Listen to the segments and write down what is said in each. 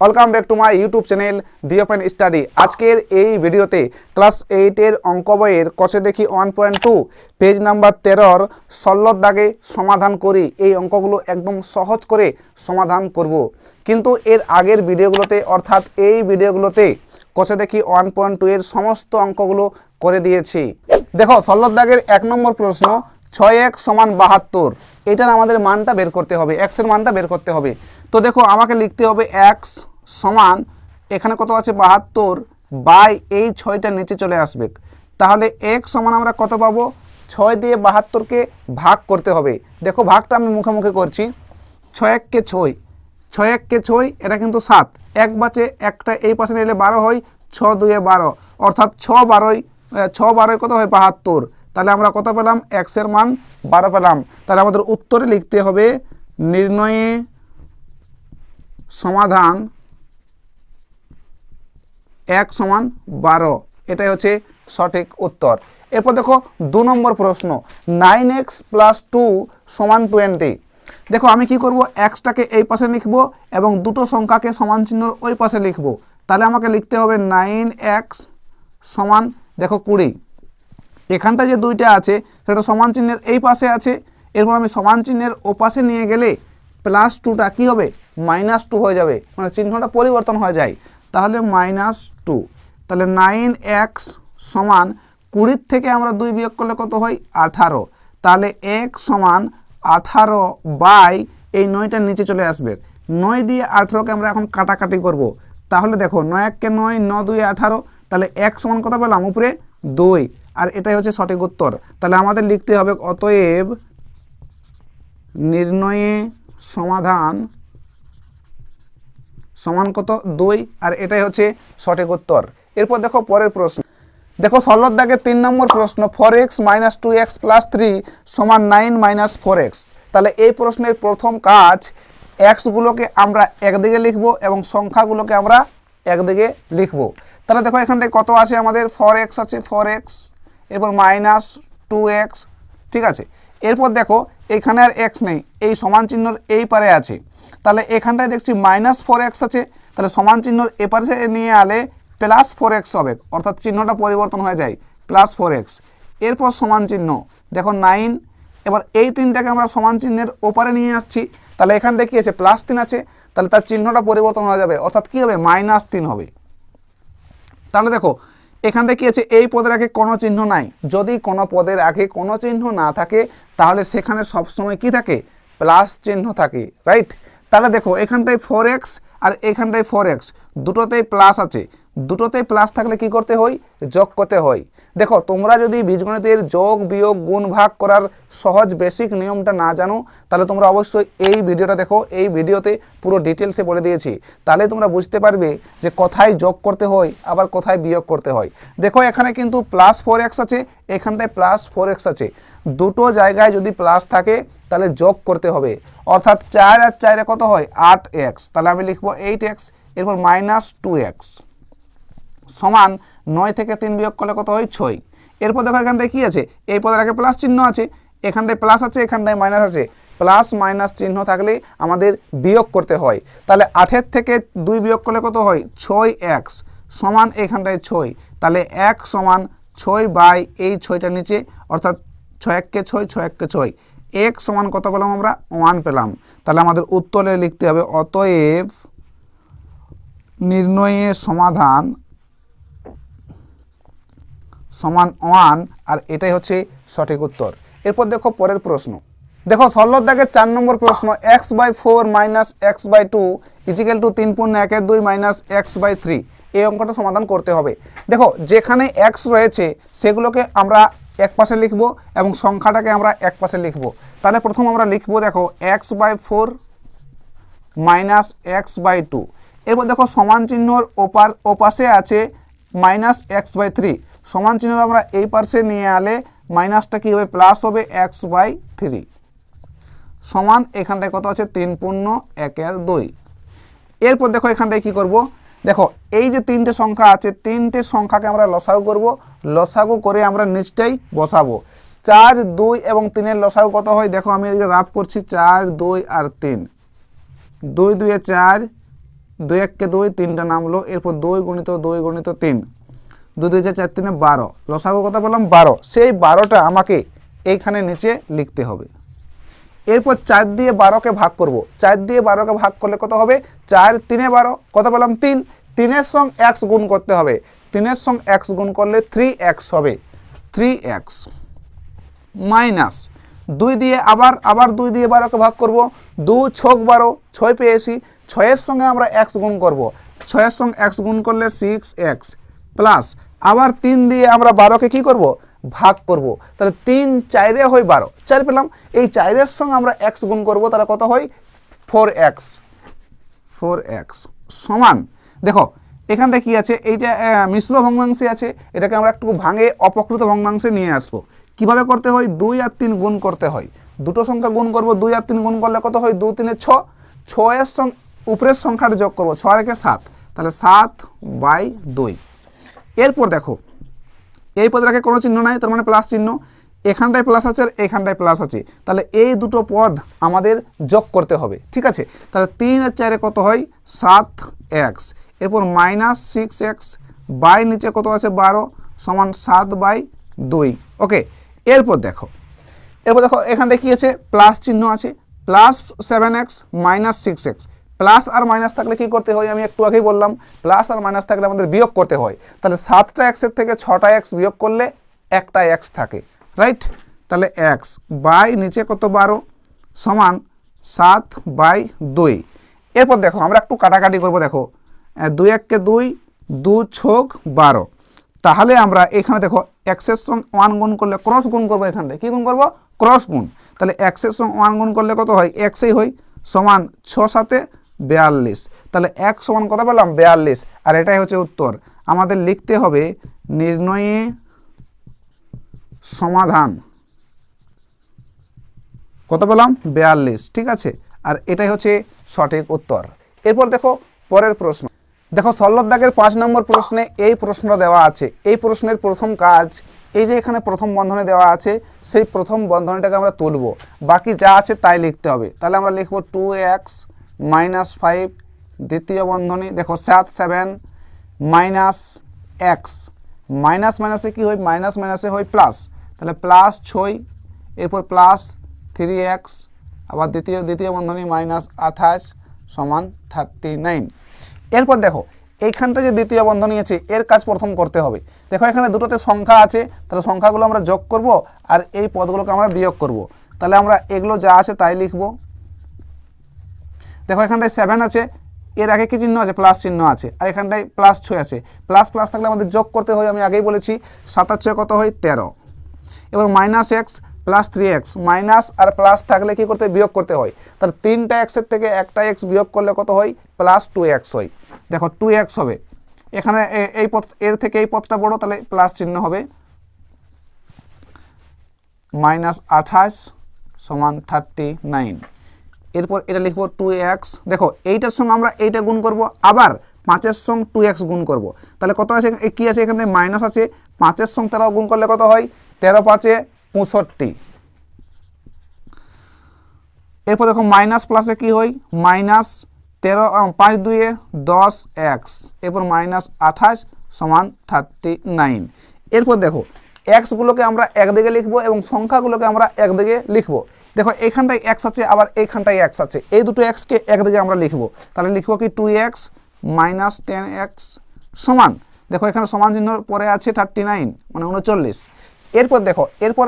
Welcome back to my YouTube channel the open study আজকের এই ভিডিওতে ক্লাস এইটের অঙ্ক বইয়ের কষে দেখি one point two page number তেরোর ষোলোর দাগে সমাধান করি। এই অঙ্কগুলো একদম সহজ করে সমাধান করব। কিন্তু এর আগের ভিডিওগুলোতে, অর্থাৎ এই ভিডিওগুলোতে কষে দেখি ওয়ান পয়েন্ট টু এর সমস্ত অঙ্কগুলো করে দিয়েছি। দেখো, ষোলোর দাগের এক নম্বর প্রশ্ন, ছয় এক সমান বাহাত্তর। এটার আমাদের মানটা বের করতে হবে এক্সের মানটা বের করতে হবে। তো দেখো, আমাকে লিখতে হবে এক্স সমান, এখানে কত আছে? বাহাত্তর, বাই এই ছয়টা নিচে চলে আসবে। তাহলে এক সমান আমরা কত পাবো? ছয় দিয়ে বাহাত্তরকে ভাগ করতে হবে। দেখো, ভাগটা আমি মুখে করছি। ছয় এককে ছয় ছয় এককে ছয়, এটা কিন্তু সাত। এক বাচে একটা, এই পাশে নিলে বারো হয়, ছ দুয়ে বারো। অর্থাৎ ছ বারোই ছ বারোয় কত হয়? বাহাত্তর। তাহলে আমরা কত পেলাম? এক্সের মান বারো পেলাম। তাহলে আমাদের উত্তরে লিখতে হবে নির্ণয়ে সমাধান এক সমান বারো। এটাই হচ্ছে সঠিক উত্তর। এরপর দেখো দু নম্বর প্রশ্ন। নাইন এক্স প্লাস টু সমান টোয়েন্টি। দেখো আমি কি করব? এক্সটাকে এই পাশে লিখব এবং দুটো সংখ্যাকে সমান চিহ্নর ওই পাশে লিখব। তাহলে আমাকে লিখতে হবে নাইন এক্স সমান, দেখো কুড়ি। এখানটা যে দুইটা আছে, সেটা সমান চিহ্নের এই পাশে আছে। এরপর আমি সমান চিহ্নের ও পাশে নিয়ে গেলে প্লাস টুটা কী হবে? মাইনাস টু হয়ে যাবে। মানে চিহ্নটা পরিবর্তন হয়ে যায়। তাহলে মাইনাস টু তাহলে নাইন এক্স সমান কুড়ির থেকে আমরা দুই বিয়োগ করলে কত হয়? আঠারো। তাহলে এক সমান আঠারো বাই এই নয়টার নিচে চলে আসবে। নয় দিয়ে আঠারোকে আমরা এখন কাটাকাটি করব। তাহলে দেখো, নয় এককে নয়, ন দুই, আঠারো। তাহলে এক সমান কত পেলাম? উপরে দুই। আর এটাই হচ্ছে সঠিক উত্তর। তাহলে আমাদের লিখতে হবে অতএব নির্ণয়ে সমাধান সমান কত? দুই। আর এটাই হচ্ছে সঠিক উত্তর। এরপর দেখো পরের প্রশ্ন। দেখো ষোলোর দাগে তিন নম্বর প্রশ্ন four X minus two X plus three সমান নাইন মাইনাস ফোর এক্স তাহলে এই প্রশ্নের প্রথম কাজ এক্সগুলোকে আমরা একদিকে লিখব এবং সংখ্যাগুলোকে আমরা একদিকে লিখব। তাহলে দেখো এখানটায় কত আছে আমাদের? ফোর এক্স আছে ফোর এক্স এরপর মাইনাস টু এক্স ঠিক আছে? এরপর দেখো, এখানে আর এক্স নেই, এই সমান চিহ্নর এই পারে আছে। তাহলে এখানটায় দেখছি মাইনাস ফোর এক্স আছে, তাহলে সমান চিহ্নর এপাশে নিয়ে আলে প্লাস ফোর এক্স হবে, অর্থাৎ চিহ্নটা পরিবর্তন হয়ে যায় প্লাস ফোর এক্স এরপর সমান চিহ্ন, দেখো নাইন এবার এই তিনটাকে আমরা সমান চিহ্নের ওপারে নিয়ে আসছি, তাহলে এখানটায় কী আছে? প্লাস তিন আছে, তাহলে তার চিহ্নটা পরিবর্তন হয়ে যাবে, অর্থাৎ কী হবে? মাইনাস তিন হবে। তাহলে দেখো এখানটা কি আছে? এই পদের আগে কোনো চিহ্ন নাই। যদি কোনো পদের আগে কোনো চিহ্ন না থাকে, তাহলে সেখানে সবসময় কি থাকে? প্লাস চিহ্ন থাকে রাইট তাহলে দেখো, এখানটায় ফোর এক্স আর এখানটায় ফোর এক্স দুটোতেই প্লাস আছে। দুটোতেই প্লাস থাকলে কি করতে হয়? যোগ করতে হয়। দেখো, তোমরা যদি বীজগণিতের যোগ, বিয়োগ, গুণ ভাগ করার সহজ বেসিক নিয়মটা না জানো, তাহলে তোমরা অবশ্যই এই ভিডিওটা দেখো, এই ভিডিওতে পুরো ডিটেলসে বলে দিয়েছি। তাহলে তোমরা বুঝতে পারবে যে কোথায় যোগ করতে হয়, আবার কোথায় বিয়োগ করতে হয়। দেখো, এখানে কিন্তু প্লাস ফোর এক্স আছে, এখানটায় প্লাস ফোর এক্স আছে। দুটো জায়গায় যদি প্লাস থাকে, তাহলে যোগ করতে হবে। অর্থাৎ চার আর চারে কত হয়? আট এক্স তাহলে আমি লিখব এইট এক্স এরপর মাইনাস টু এক্স সমান নয় থেকে তিন বিয়োগ করলে কত হয়? ছয়। এরপর দেখো এখানটায় কী আছে? এই পদের আগে প্লাস চিহ্ন আছে। এখানটায় প্লাস আছে, এখানটায় মাইনাস আছে। প্লাস মাইনাস চিহ্ন থাকলে আমাদের বিয়োগ করতে হয়। তাহলে আঠের থেকে দুই বিয়োগ করলে কত হয়? ছয় এক্স সমান এখানটায় ছয়। তাহলে এক সমান ছয় বাই এই ছয়টার নিচে, অর্থাৎ ছয় এককে ছয় ছয় এককে ছয়। এক সমান কত পেলাম আমরা? ওয়ান পেলাম। তাহলে আমাদের উত্তরে লিখতে হবে, অতএব নির্ণয়ে সমাধান সমান ওয়ান, আর এটাই হচ্ছে সঠিক উত্তর। এরপর দেখো পরের প্রশ্ন। দেখো ষোলোর দাগের চার নম্বর প্রশ্ন X by four minus X by two is equal two তিন পূর্ণ একের দুই মাইনাস এক্স বাই থ্রি এই অঙ্কটা সমাধান করতে হবে। দেখো যেখানে এক্স রয়েছে, সেগুলোকে আমরা এক পাশে লিখব এবং সংখ্যাটাকে আমরা এক পাশে লিখব। তাহলে প্রথম আমরা লিখব, দেখো X by four minus X by two এরপর দেখো সমান চিহ্নর ওপার ওপাশে আছে মাইনাস এক্স বাই থ্রি সমান চিহ্ন আমরা এই পাশে নিয়ে আলে মাইনাসটা কী হবে? প্লাস হবে এক্স বাই থ্রি সমান এখানটায় কত আছে? তিন পূর্ণ একের দুই। এরপর দেখো এখানটায় কি করব? দেখো, এই যে তিনটে সংখ্যা আছে, তিনটে সংখ্যাকে আমরা লসাগু করব। লসাগু করে আমরা নিচটাই বসাবো। চার, দুই এবং তিনের লসাগু কত হয়? দেখো, আমি এদিকে রাফ করছি, চার, দুই আর তিন। দুই দুয়ে চার, দুই এককে দুই, তিনটা নামলো। এরপর দুই গণিত দুই গণিত তিন। দুই দুই চার তিনে বারো। লসাগু কথা বললাম বারো। সেই বারোটা আমাকে এইখানে নিচে লিখতে হবে। এরপর চার দিয়ে বারোকে ভাগ করব। চার দিয়ে বারোকে ভাগ করলে কত হবে? চার তিনে বারো। কত বললাম? তিন। তিনের সঙ্গে এক্স গুণ করতে হবে। তিনের সঙ্গে এক্স গুণ করলে থ্রি এক্স হবে। থ্রি এক্স মাইনাস দুই দিয়ে আবার আবার দুই দিয়ে বারোকে ভাগ করব। দু ছক বারো, ছয় পেয়েছি। ছয়ের সঙ্গে আমরা এক্স গুণ করব। ছয়ের সঙ্গে এক্স গুণ করলে সিক্স এক্স প্লাস আবার তিন দিয়ে আমরা বারোকে কি করব? ভাগ করব। তাহলে তিন চাইরে হয় বারো। চার পেলাম। এই চাইরের সঙ্গে আমরা এক্স গুণ করব, তাহলে কত হয়? ফোর এক্স ফোর এক্স সমান। দেখো, এখানটা কি আছে? এইটা মিশ্র ভগ্নাংশে আছে। এটাকে আমরা একটু ভাঙে অপকৃত ভগ্নাংশে নিয়ে আসব। কীভাবে করতে হয়? দুই আর তিন গুণ করতে হয়। দুটো সংখ্যা গুণ করব, দুই আর তিন গুণ করলে কত হয়? দু তিনে ছ। ছয়ের সঙ্গে উপরের সংখ্যাটা যোগ করব। ছয় রেখে সাত। তাহলে সাত বাই দুই। এরপর দেখো, এই পদের আগে কোনো চিহ্ন নাই, তার মানে প্লাস চিহ্ন। এখানটায় প্লাস আছে আর এখানটায় প্লাস আছে। তাহলে এই দুটো পদ আমাদের যোগ করতে হবে, ঠিক আছে? তাহলে তিন আর চারে কত হয়? সাত এক্স এরপর মাইনাস সিক্স এক্স বাই নিচে কত আছে? বারো সমান সাত বাই দুই। ওকে এরপর দেখো এরপর দেখো এখানটায় কি আছে? প্লাস চিহ্ন আছে। Plus seven X minus six X plus আর মাইনাস থাকলে কি করতে হয়? আমি একটু আগেই বললাম, প্লাস আর মাইনাস থাকলে আমাদের বিয়োগ করতে হয়। তাহলে সাতটা এক্সের থেকে ছটা এক্স বিয়োগ করলে একটা এক্স থাকে রাইট তাহলে এক্স বাই নিচে কত বারো? সমান সাত বাই দুই। এরপর দেখো, আমরা একটু কাটাকাটি করব, দেখো। দুই এককে দুই, দু ছোক বারো। তাহলে আমরা এখানে দেখো এক্সের সঙ্গে ওয়ান গুণ করলে ক্রস গুণ করব এখানটায়। কী গুণ করব? ক্রস গুণ। তাহলে এক্সের সঙ্গে ওয়ান গুণ করলে কত হয়? এক্সই হয় সমান ছ সাতে বেয়াল্লিশ। তাহলে এক সমান কত পেলাম? বেয়াল্লিশ। আর এটাই হচ্ছে উত্তর। আমাদের লিখতে হবে নির্ণয়ে সমাধান। কত পেলাম? বেয়াল্লিশ। ঠিক আছে? আর এটাই হচ্ছে সঠিক উত্তর। এরপর দেখো পরের প্রশ্ন। দেখো সল্লভ দাগের পাঁচ নম্বর প্রশ্নে এই প্রশ্নটা দেওয়া আছে। এই প্রশ্নের প্রথম কাজ, এই যে এখানে প্রথম বন্ধনে দেওয়া আছে, সেই প্রথম বন্ধনীটাকে আমরা তুলব। বাকি যা আছে তাই লিখতে হবে। তাহলে আমরা লিখব টু এক্স মাইনাস ফাইভ, দ্বিতীয় বন্ধনী, দেখো সাত, সেভেন, মাইনাস এক্স। মাইনাস মাইনাসে কি হয়? মাইনাস মাইনাসে হয় প্লাস। তাহলে প্লাস ছয়, এরপর প্লাস থ্রি এক্স, আবার দ্বিতীয় দ্বিতীয় বন্ধনী মাইনাস আঠাশ সমান থার্টি নাইন। এরপর দেখো, এইখানটা যে দ্বিতীয় বন্ধনী আছে, এর কাজ প্রথম করতে হবে। দেখো এখানে দুটোতে সংখ্যা আছে, তাহলে সংখ্যাগুলো আমরা যোগ করব, আর এই পদগুলোকে আমরা বিয়োগ করব। তাহলে আমরা এগুলো যা আছে তাই লিখব। দেখো, এখানটায় সেভেন আছে, এর আগে কি চিহ্ন আছে? প্লাস চিহ্ন আছে। আর এখানটায় প্লাস ছয় আছে। প্লাস প্লাস থাকলে আমাদের যোগ করতে হয়, আমি আগেই বলেছি, সাতাশ ছয় কত হয়? তেরো। এবার minus X plus three X minus আর প্লাস থাকলে কি করতে? বিয়োগ করতে হয়। তাহলে তিনটা এক্সের থেকে একটা এক্স বিয়োগ করলে কত হয়? প্লাস টু এক্স হয়। দেখো টু এক্স হবে। এখানে এই পথ, এর থেকে এই পথটা বড়, তাহলে প্লাস চিহ্ন হবে। মাইনাস আঠাশ সমান থার্টি নাইন এরপর এটা লিখব টু এক্স দেখো, এইটার সঙ্গে আমরা এইটা গুণ করব, আবার পাঁচের সঙ্গে টু এক্স গুণ করব। তাহলে কত আছে কি আছে এখানে? মাইনাস আছে। পাঁচের সঙ্গে তেরো গুণ করলে কত হয়? তেরো পাঁচে পঁয়ষট্টি। এরপর দেখো মাইনাস প্লাসে কি হয়? মাইনাস তেরো পাঁচ দুইয়ে দশ এক্স এরপর মাইনাস আঠাশ সমান থার্টি নাইন এরপর দেখো এক্সগুলোকে আমরা একদিকে লিখব এবং সংখ্যাগুলোকে আমরা একদিকে লিখব। দেখো এইখানটায় এক্স আছে, আবার এইখানটায় এক্স আছে। এই দুটো এক্সকে একদিকে আমরা লিখব। তাহলে লিখব কি two X minus ten X সমান। দেখো, এখানে সমান চিহ্ন পরে আছে থার্টি নাইন মানে উনচল্লিশ। এরপর দেখো, এরপর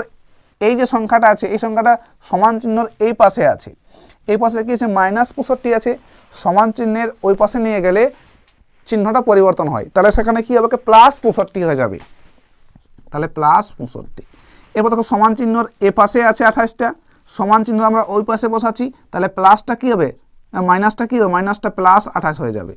এই যে সংখ্যাটা আছে, এই সংখ্যাটা সমান চিহ্নর এই পাশে আছে। এই পাশে কি আছে? মাইনাস পঁয়ষট্টি আছে। সমান চিহ্নের ওই পাশে নিয়ে গেলে চিহ্নটা পরিবর্তন হয়। তাহলে সেখানে কি হবে? প্লাস পঁয়ষট্টি হয়ে যাবে। তাহলে প্লাস পঁয়ষট্টি। এরপর দেখো, সমান চিহ্নর এ পাশে আছে আঠাশটা। সমান চিহ্ন আমরা ওই পাশে বসাচ্ছি, তাহলে প্লাসটা কী হবে? মাইনাসটা কী হবে? মাইনাসটা প্লাস আঠাশ হয়ে যাবে।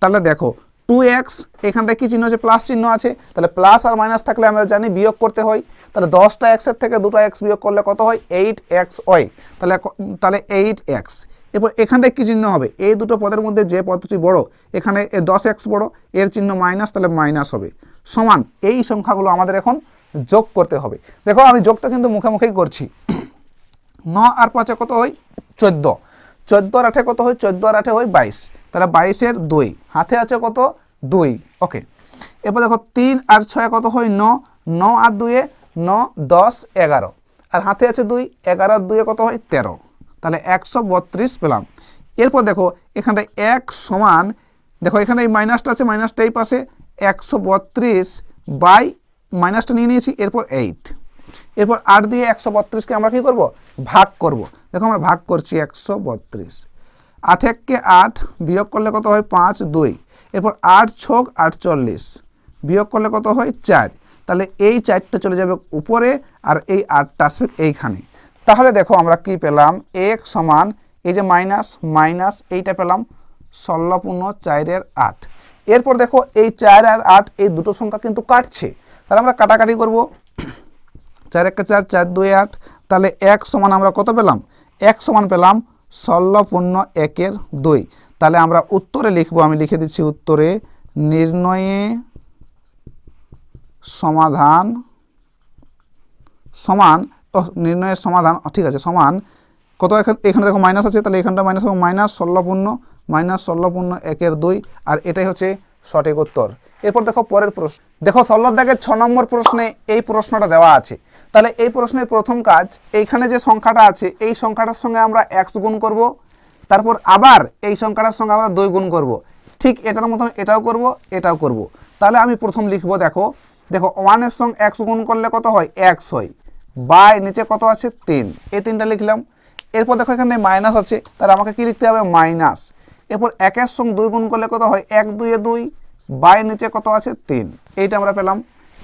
তাহলে দেখো টু এক্স এখানটায় কী চিহ্ন আছে? প্লাস চিহ্ন আছে। তাহলে প্লাস আর মাইনাস থাকলে আমরা জানি বিয়োগ করতে হয়। তাহলে দশটা এক্সের থেকে দুটো এক্স বিয়োগ করলে কত হয়? এইট এক্স ওয়াই তাহলে তাহলে এইট এক্স এরপর এখানটায় কী চিহ্ন হবে? এই দুটো পদের মধ্যে যে পদটি বড়, এখানে দশ এক্স বড়, এর চিহ্ন মাইনাস, তাহলে মাইনাস হবে। সমান, এই সংখ্যাগুলো আমাদের এখন যোগ করতে হবে। দেখো, আমি যোগটা কিন্তু মুখে মুখেই করছি। ন আর পাঁচে কত হয়? চোদ্দ। চোদ্দ আর আঠে কত হয়? চোদ্দ আর আঠে হয় বাইশ। তাহলে বাইশের দুই। হাতে আছে কত? দুই। ওকে। এরপর দেখো, তিন আর ছয় কত হয়? ন। ন আর দুয়ে ন, দশ, এগারো। আর হাতে আছে দুই, এগারো আর দুয়ে কত হয়? তেরো। তাহলে একশো বত্রিশ পেলাম। এরপর দেখো, এখানটায় এক সমান, দেখো, এখানে এই মাইনাসটা আছে, মাইনাসটা এই পাশে, একশো বত্রিশ বাই মাইনাসটা নিয়ে নিয়েছি, এরপর এইট এরপর আট দিয়ে একশো বত্রিশকে আমরা কী করব? ভাগ করব। দেখো আমরা ভাগ করছি একশো বত্রিশ। আট এককে আট বিয়োগ করলে কত হয়? পাঁচ, দুই। এরপর আট ছক আটচল্লিশ বিয়োগ করলে কত হয়? চার। তাহলে এই চারটা চলে যাবে উপরে আর এই আটটা আসবে এইখানে। তাহলে দেখো আমরা কি পেলাম? এক সমান এই যে মাইনাস মাইনাস এইটা পেলাম ষোলো পূর্ণ চারের আট। এরপর দেখো এই চার আর আট এই দুটো সংখ্যা কিন্তু কাটছে। তাহলে আমরা কাটাকাটি করব। চার একটা চার চার দুই আট। তাহলে এক সমান আমরা কত পেলাম? এক সমান পেলাম ষোলো পূর্ণ একের দুই। তাহলে আমরা উত্তরে লিখব, আমি লিখে দিচ্ছি উত্তরে, নির্ণয়ে সমাধান সমান নির্ণয়ের সমাধান ঠিক আছে, সমান কত? এখানে এখানে দেখো মাইনাস আছে, তাহলে এখানটা মাইনাস হবে মাইনাস ষোলো পূর্ণ মাইনাস ষোলো পূর্ণ একের দুই, আর এটাই হচ্ছে সঠিক উত্তর। এরপর দেখো পরের প্রশ্ন। দেখো ষোলো দাগের ছ নম্বর প্রশ্নে এই প্রশ্নটা দেওয়া আছে। তাহলে এই প্রশ্নের প্রথম কাজ, এইখানে যে সংখ্যাটা আছে, এই সংখ্যাটার সঙ্গে আমরা এক্স গুণ করব, তারপর আবার এই সংখ্যাটার সঙ্গে আমরা দুই গুণ করব। ঠিক এটার মতন এটাও করব এটাও করব। তাহলে আমি প্রথম লিখব, দেখো দেখো ওয়ানের সঙ্গে এক্স গুণ করলে কত হয়? এক্স হয়। বাই নিচে কত আছে? তিন। এই তিনটা লিখলাম। এরপর দেখো এখানে মাইনাস আছে, তাহলে আমাকে কি লিখতে হবে? মাইনাস এরপর একের সঙ্গে দুই গুণ করলে কত হয়? এক দুইয়ে দুই। বাই নিচে কত আছে? তিন। এইটা আমরা পেলাম।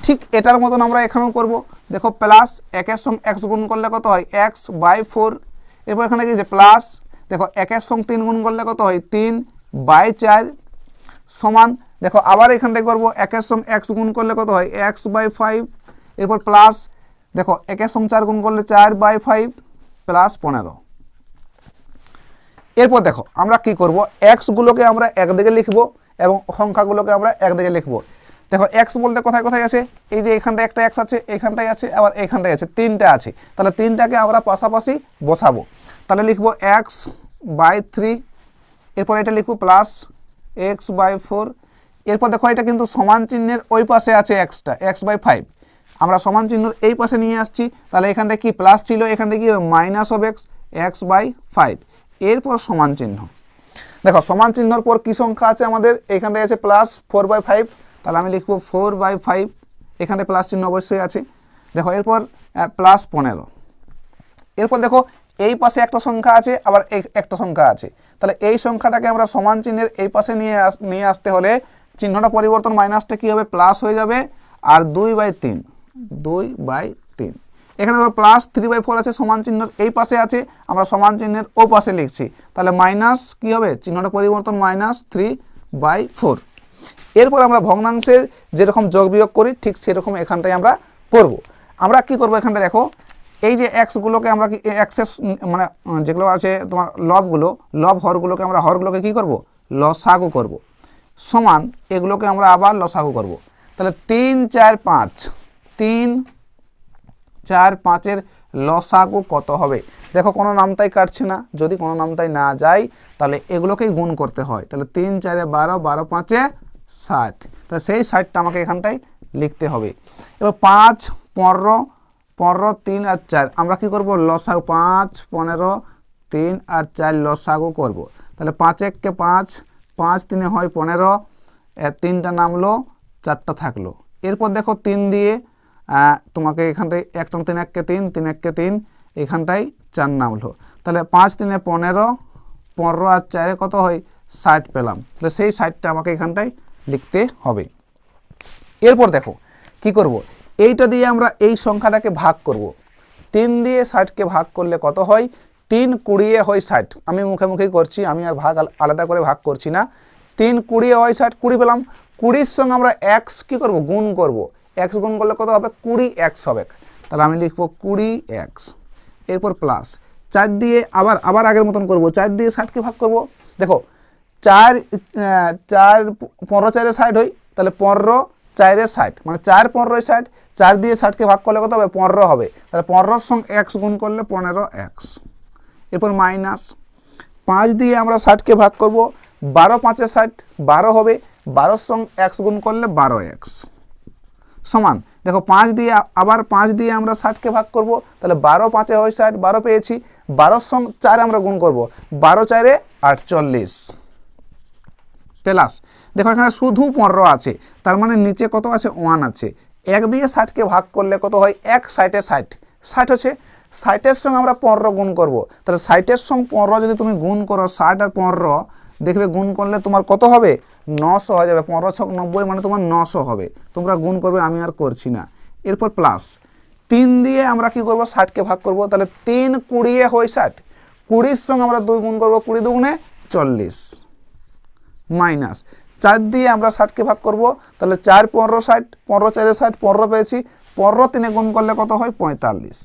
ঠিক এটার মতন আমরা এখানেও করব। দেখো প্লাস একের সঙ্গে এক্স গুণ করলে কত হয়? এক্স বাই ফোর এরপর এখানে কি যে প্লাস দেখো একের সঙ্গে তিন গুণ করলে কত হয়? তিন বাই চার সমান, দেখো আবার এখান থেকে করব একের সঙ্গে এক্স গুণ করলে কত হয়? এক্স বাই ফাইভ এরপর প্লাস দেখো একের সঙ্গে চার গুণ করলে চার বাই ফাইভ প্লাস পনেরো। এরপর দেখো আমরা কি করব? এক্সগুলোকে আমরা একদিকে লিখব এবং সংখ্যাগুলোকে আমরা একদিকে লিখব। দেখো এক্স বলতে কোথায় কোথায় আছে? এই যে এখানটায় একটা এক্স আছে, এখানটায় আছে, আবার এখানটায় আছে, তিনটা আছে। তাহলে তিনটাকে আমরা পাশাপাশি বসাবো। তাহলে লিখব এক্স বাই থ্রি এরপর এটা লিখব প্লাস এক্স বাই ফোর এরপর দেখো এটা কিন্তু সমান চিহ্নের ওই পাশে আছে এক্সটা এক্স বাই ফাইভ আমরা সমান চিহ্নর এই পাশে নিয়ে আসছি, তাহলে এখানটা কি প্লাস ছিল? এখানটা কি minus of X X by five এরপর সমান চিহ্ন। দেখো, সমান চিহ্নর পর কি সংখ্যা আছে আমাদের? এখানটায় আছে প্লাস ফোর বাই ফাইভ তাহলে আমি লিখব ফোর বাই ফাইভ, এখানে প্লাস চিহ্ন অবশ্যই আছে। দেখো, এরপর প্লাস পনেরো। এরপর দেখো, এই পাশে একটা সংখ্যা আছে, আবার একটা সংখ্যা আছে। তাহলে এই সংখ্যাটাকে আমরা সমান চিহ্নের এই পাশে নিয়ে আস, নিয়ে আসতে হলে চিহ্নটা পরিবর্তন মাইনাসটা কী হবে? প্লাস হয়ে যাবে। আর দুই বাই তিন, দুই বাই তিন। এখানে ধরো প্লাস থ্রি বাই ফোর আছে, সমান চিহ্নের এই পাশে আছে, আমরা সমান চিহ্নের ও পাশে লিখছি। তাহলে মাইনাস কী হবে? চিহ্নটা পরিবর্তন মাইনাস থ্রি বাই ফোর এরপর আমরা ভগ্নাংশের যেরকম যোগ বিয়োগ করি, ঠিক সেরকম এখানটায় আমরা করব। আমরা কি করব এখানটা দেখো, এই যে এক্সগুলোকে আমরা কি এক্সেস মানে যেগুলো আছে তোমার লবগুলো, লব হরগুলোকে আমরা, হরগুলোকে কি করব? লসাগু করব। সমান এগুলোকে আমরা আবার লসাগু করব। তাহলে তিন, চার, পাঁচ, তিন, চার, পাঁচের লসাগু কত হবে? দেখো, কোনো নামতাই কাটছে না। যদি কোনো নামতাই না যায়, তাহলে এগুলোকেই গুণ করতে হয়। তাহলে তিন, চারে বারো বারো, পাঁচে ষাট। তাহলে সেই ষাটটা আমাকে এখানটায় লিখতে হবে। এবার পাঁচ, পনেরো পনেরো, তিন আর চার। আমরা কি করব? লসাগু পাঁচ, পনেরো, তিন আর চার লসাগু করব। তাহলে পাঁচ এককে পাঁচ পাঁচ তিনে হয় পনেরো তিনটা নামলো, চারটা থাকল। এরপর দেখো তিন দিয়ে তোমাকে এখানটায় একটা, তিন এককে তিন তিন এককে তিন, এখানটায় চার নামলো। তাহলে পাঁচ তিনে পনেরো পনেরো আর চারে কত হয়? ষাট পেলাম। তাহলে সেই ষাটটা আমাকে এখানটায় লিখতে হবে। এরপর দেখো, কি করব? এইটা দিয়ে আমরা এই সংখ্যাটাকে ভাগ করব। তিন দিয়ে ষাটকে ভাগ করলে কত হয়? তিন কুড়িয়ে হয় ষাট। আমি মুখে মুখেই করছি, আমি আর ভাগ আল- আলাদা করে ভাগ করছি না। তিন কুড়িয়ে হয় ষাট, কুড়ি পেলাম। কুড়ির সঙ্গে আমরা এক্স কী করব? গুণ করব। এক্স গুণ করলে কত হবে? কুড়ি এক্স হবে। তাহলে আমি লিখব কুড়ি এক্স এরপর প্লাস চার দিয়ে আবার আবার আগের মতন করব। চার দিয়ে ষাটকে ভাগ করব। দেখো চার চার পনেরো চারে ষাট হয় তাহলে পনেরো চারে ষাট মানে চার পনেরোয় ষাট চার দিয়ে ষাটকে ভাগ করলে কত হবে? পনেরো হবে। তাহলে পনেরোর সঙ্গে এক্স গুণ করলে পনেরো এক্স এরপর মাইনাস পাঁচ দিয়ে আমরা ষাটকে ভাগ করব, বারো পাঁচে ষাট বারো হবে, বারোর সঙ্গে এক্স গুণ করলে বারো এক্স সমান, দেখো পাঁচ দিয়ে, আবার পাঁচ দিয়ে আমরা ষাটকে ভাগ করব, তাহলে বারো পাঁচে হয় ষাট বারো পেয়েছি, বারোর সঙ্গে চারে আমরা গুণ করব, বারো চারে আটচল্লিশ। প্লাস দেখো, এখানে শুধু পনেরো আছে, তার মানে নিচে কত আছে? ওয়ান আছে। এক দিয়ে ষাটকে ভাগ করলে কত হয়? এক ষাটে ষাট। ষাট হচ্ছে, ষাটের সঙ্গে আমরা পনেরো গুণ করব। তাহলে ষাটের সঙ্গে পনেরো যদি তুমি গুণ করো, ষাট আর পনেরো, দেখবে গুণ করলে তোমার কত হবে? নশো হয়ে যাবে। পনেরো ছক নব্বই মানে তোমার নশো হবে। তোমরা গুণ করবে, আমি আর করছি না। এরপর প্লাস তিন দিয়ে আমরা কি করব? ষাটকে ভাগ করব। তাহলে তিন কুড়িয়ে হয় ষাট। কুড়ির সঙ্গে আমরা দুই গুণ করব, কুড়ি দুগুণে চল্লিশ। মাইনাস। চার দিয়ে আমরা ষাটকে ভাগ করব, তাহলে চার পনেরো ষাট, পনেরো চারে ষাট, পনেরো পেয়েছি। পনেরো তিনে গুণ করলে কত হয়? পঁয়তাল্লিশ।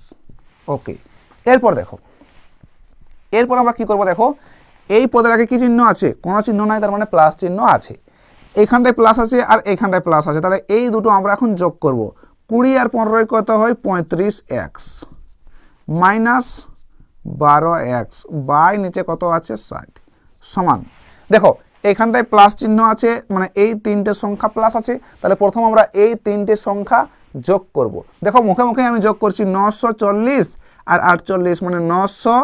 ওকে এরপর দেখো। এরপর আমরা কি করব দেখো? এই পদের আগে কি চিহ্ন আছে? কোনো চিহ্ন নাই, তার মানে প্লাস চিহ্ন আছে। এইখানটায় প্লাস আছে আর এইখানটায় প্লাস আছে। তাহলে এই দুটো আমরা এখন যোগ করব। কুড়ি আর পনেরোয় কত হয়? পঁয়ত্রিশ এক্স মাইনাস বারো এক্স বাই নিচে কত আছে? ষাট। সমান। দেখো এখানটায় প্লাস চিহ্ন আছে মানে এই তিনটে সংখ্যা প্লাস আছে, তাহলে প্রথম আমরা এই তিনটে সংখ্যা যোগ করব। দেখো, মুখে মুখে আমি যোগ করছি নশো চল্লিশ আর আটচল্লিশ মানে নশো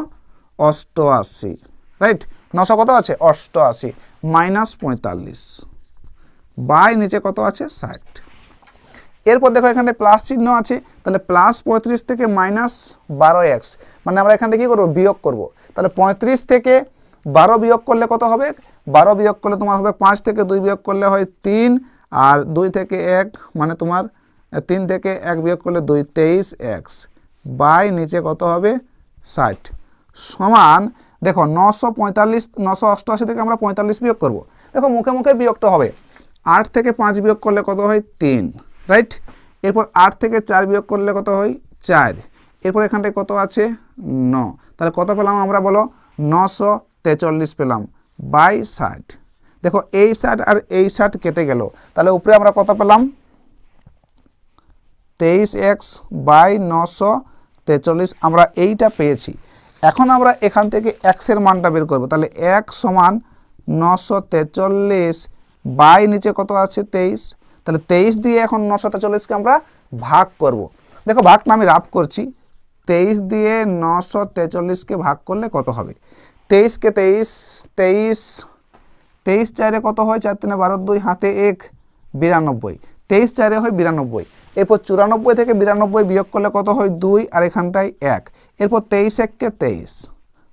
অষ্টআশি রাইট নশো কত আছে? অষ্টআশি মাইনাস পঁয়তাল্লিশ। বাই নিচে কত আছে? ষাট। এরপর দেখো এখানে প্লাস চিহ্ন আছে, তাহলে প্লাস পঁয়ত্রিশ থেকে মাইনাস বারো এক্স মানে আমরা এখান কী করব? বিয়োগ করব। তাহলে পঁয়ত্রিশ থেকে বারো বিয়োগ করলে কত হবে? বারো বিয়োগ করলে তোমার হবে পাঁচ থেকে দুই বিয়োগ করলে হয় তিন, আর দুই থেকে এক মানে তোমার তিন থেকে এক বিয়োগ করলে দুই, তেইশ এক্স। বাই নিচে কত হবে? ষাট। সমান, দেখো নশো পঁয়তাল্লিশ, নশো অষ্টআশি থেকে আমরা পঁয়তাল্লিশ বিয়োগ করব। দেখো মুখে মুখে বিয়োগটা হবে। আট থেকে পাঁচ বিয়োগ করলে কত হয়? তিন, রাইট? এরপর আট থেকে চার বিয়োগ করলে কত হয়? চার। এরপর এখানটায় কত আছে? ন। তাহলে কত পেলাম আমরা বলো? নশো তেচল্লিশ পেলাম। বাই ষাট। দেখো এই ষাট আর এই ষাট কেটে গেল। তাহলে উপরে আমরা কত পেলাম? তেইশ এক্স বাই নশো তেচল্লিশ। আমরা এইটা পেয়েছি। এখন আমরা এখান থেকে এক্সের মানটা বের করব। তাহলে এক সমান নশো তেচল্লিশ বাই নিচে কত আছে? তেইশ। তাহলে তেইশ দিয়ে এখন নশো তেচল্লিশকে আমরা ভাগ করব। দেখো ভাগটা আমি রাফ করছি। তেইশ দিয়ে নশো তেচল্লিশকে ভাগ করলে কত হবে? তেইশকে তেইশ তেইশ তেইশ চারে কত হয়? চার তিনে বারো দুই, হাতে এক, বিরানব্বই। তেইশ চারে হয় বিরানব্বই। এরপর চুরানব্বই থেকে বিরানব্বই বিয়োগ করলে কত হয়? দুই, আর এখানটায় এক। এরপর তেইশ এককে তেইশ।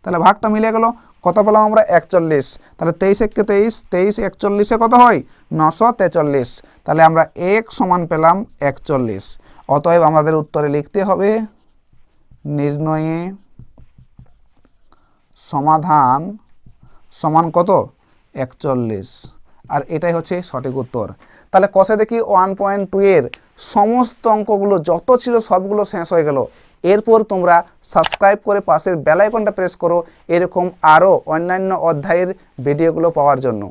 তাহলে ভাগটা মিলে গেল। কত পেলাম আমরা? একচল্লিশ। তাহলে তেইশ এককে তেইশ তেইশ একচল্লিশে কত হয়? নশো তেচল্লিশ। তাহলে আমরা এক সমান পেলাম একচল্লিশ। অতএব আমাদের উত্তরে লিখতে হবে, নির্ণয়ে সমাধান সমান কত? একচল্লিশ। আর এটাই হচ্ছে সঠিক উত্তর। তাহলে কষে দেখি ওয়ান পয়েন্ট টু এর সমস্ত অঙ্কগুলো যত ছিল সবগুলো শেষ হয়ে গেল। এরপর তোমরা সাবস্ক্রাইব করে পাশের বেলাইকনটা প্রেস করো, এরকম আরও অন্যান্য অধ্যায়ের ভিডিওগুলো পাওয়ার জন্য।